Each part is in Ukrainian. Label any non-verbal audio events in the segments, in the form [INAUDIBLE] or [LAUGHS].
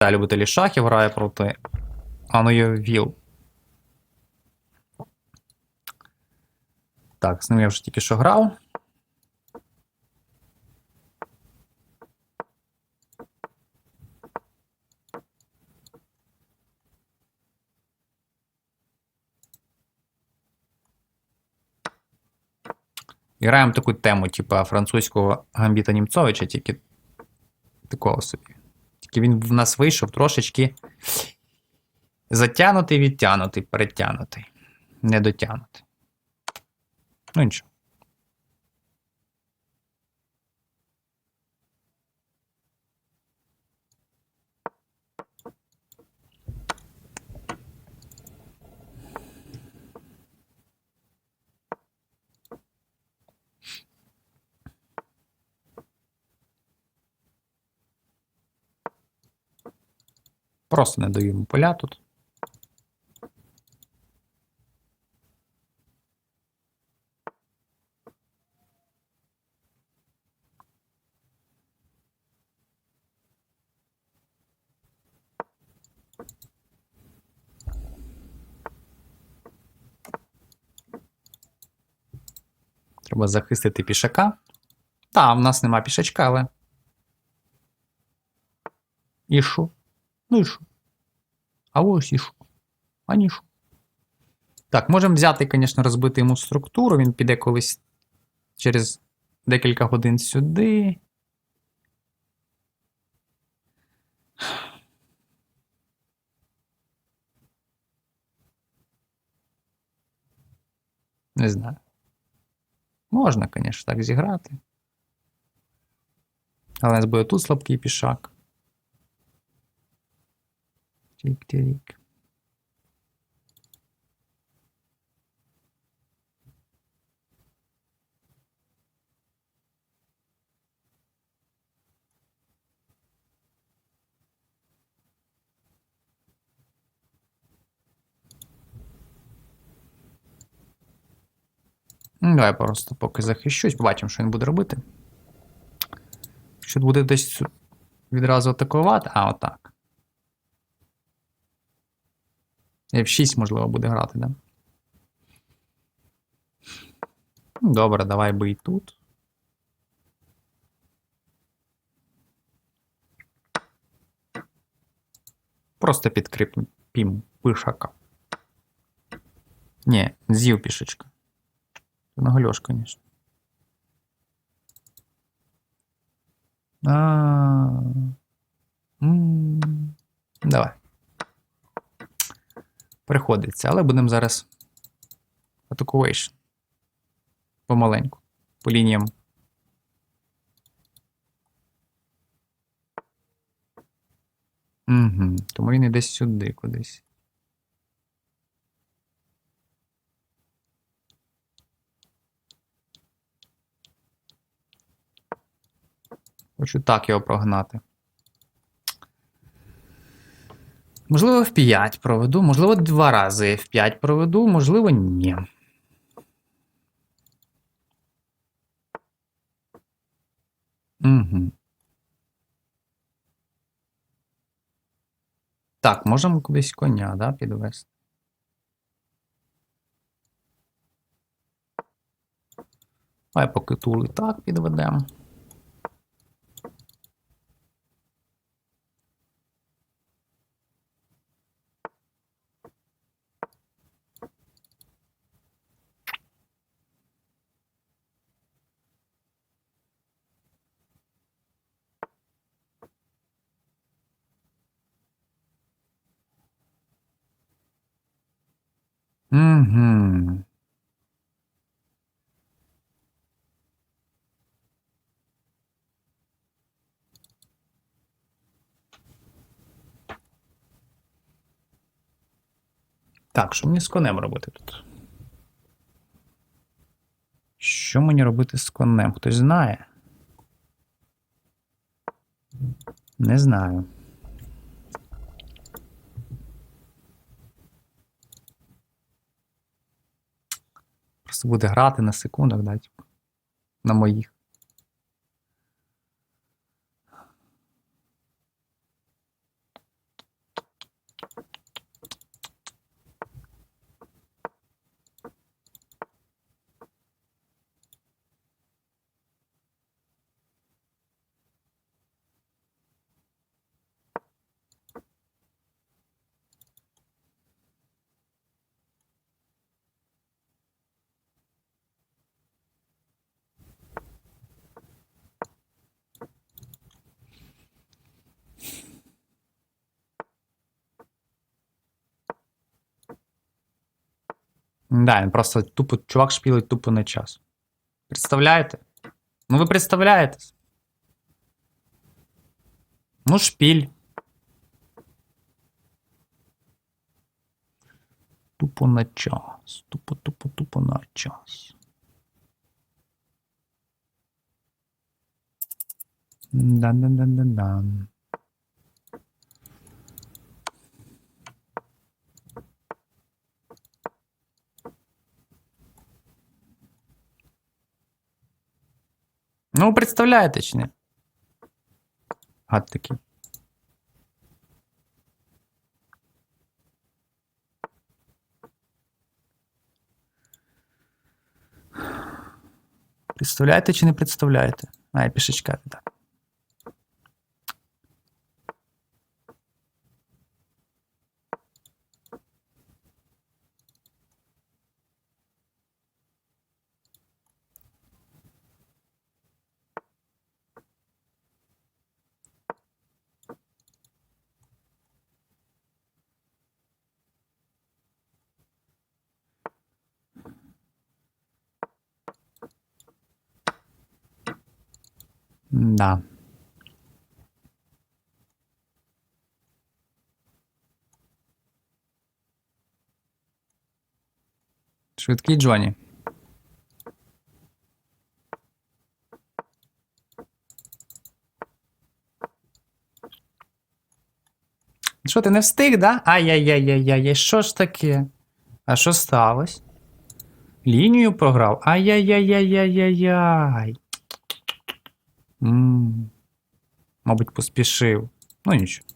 Та любителі шахів грає проти Аною Віл. Так, з ним я вже тільки що грав. Граємо таку тему, типа французького гамбіта Німцовича, тільки такого собі. Тільки він в нас вийшов трошечки затягнутий, відтягнутий, перетягнутий. Недотягнутий. Ну нічого. Просто не йому поля тут. Треба захистити пішака. Та, в нас нема пішачка, але. І що? Ну і що? А ось і що? А ні що. Так, можемо взяти, звісно, розбити йому структуру. Він піде колись через декілька годин сюди. Не знаю. Можна, звісно, так зіграти. Але у нас буде тут слабкий пішак. Тік-тік. Ну, Давай просто поки захищусь, побачимо, що він буде робити. Якщо буде десь відразу атакувати. А, отак. F6, можливо, буде грати, да? Ну, Добре, давай бий тут. Просто підкріпім пишака. Ні, з'їв пішечка. На гольош, конечно. А. Давай. Приходиться, але будемо зараз атакувейшн. Помаленьку. По лініям. Угу. Тому він іде сюди кудись. Хочу так його прогнати. Можливо, в 5 проведу, можливо, два рази в 5 проведу, можливо, ні. Угу. Так, можемо кудись коня, да, підвести. Давай поки тул і так підведемо. Угу. Так, що мені з конем робити тут? Що мені робити з конем? Хтось знає? Не знаю. Буде грати на секундах, да, типу, на моїх. Да, він просто тупо, чувак шпілить тупо на час. Представляєте? Ну ви представляєтесь? Ну, шпіль. Тупо на час. Тупо, тупо, тупо на час. Да-да-да-да-да. Ну, представляєте чи ні? Гад такий. Представляєте чи не представляєте? А, я пішечка, так. Да. Швидкий Джоні. Що, ти не встиг, да? Ай-яй-яй-яй-яй, що ж таке? А що сталося? Лінію програв? Ай-яй-яй-яй-яй-яй. М, Мабуть, поспішив. Ну нічого.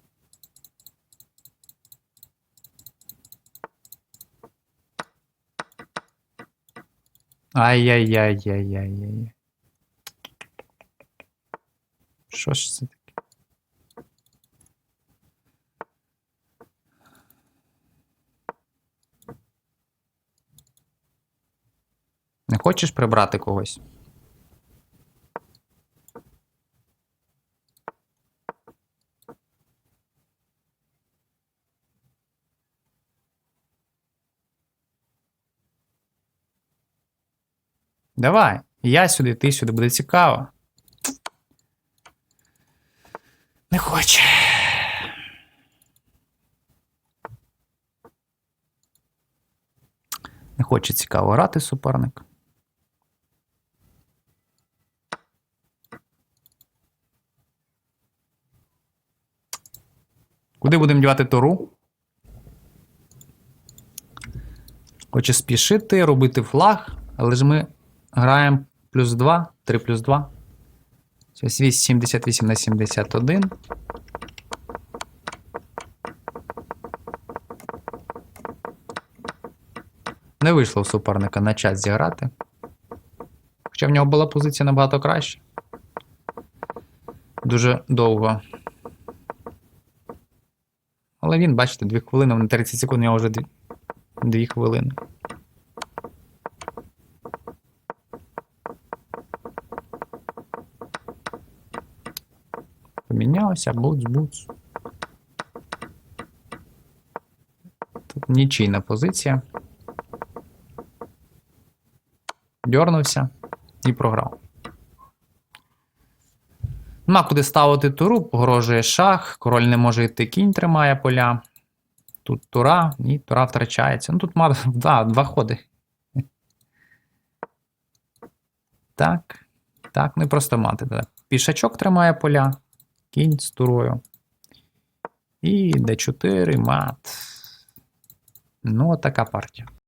Ай-яй-яй-яй-яй-яй. Що ж це таке? Не хочеш прибрати когось? Давай. Я сюди, ти сюди, буде цікаво. Не хоче. Не хоче цікаво грати суперник. Куди будемо дівати тору? Хоче спішити, робити флаг, але ж ми граємо плюс 2, 3 плюс 2. Ось 78 на 71. Не вийшло у суперника на час зіграти. Хоча в нього була позиція набагато краще. Дуже довго. Але він, бачите, 2 хвилини, на 30 секунд, у нього вже 2 хвилини. Помінялося, буц-буц. Тут нічийна позиція. Дьорнувся і програв. Нема куди ставити туру, погрожує шах, король не може йти, кінь тримає поля. Тут тура, і тура втрачається. Ну тут мав [LAUGHS] да, два ходи. Так. Так, ну і просто мати. Так. Пішачок тримає поля, кінь з турою. І d4 мат. Ну, така партія.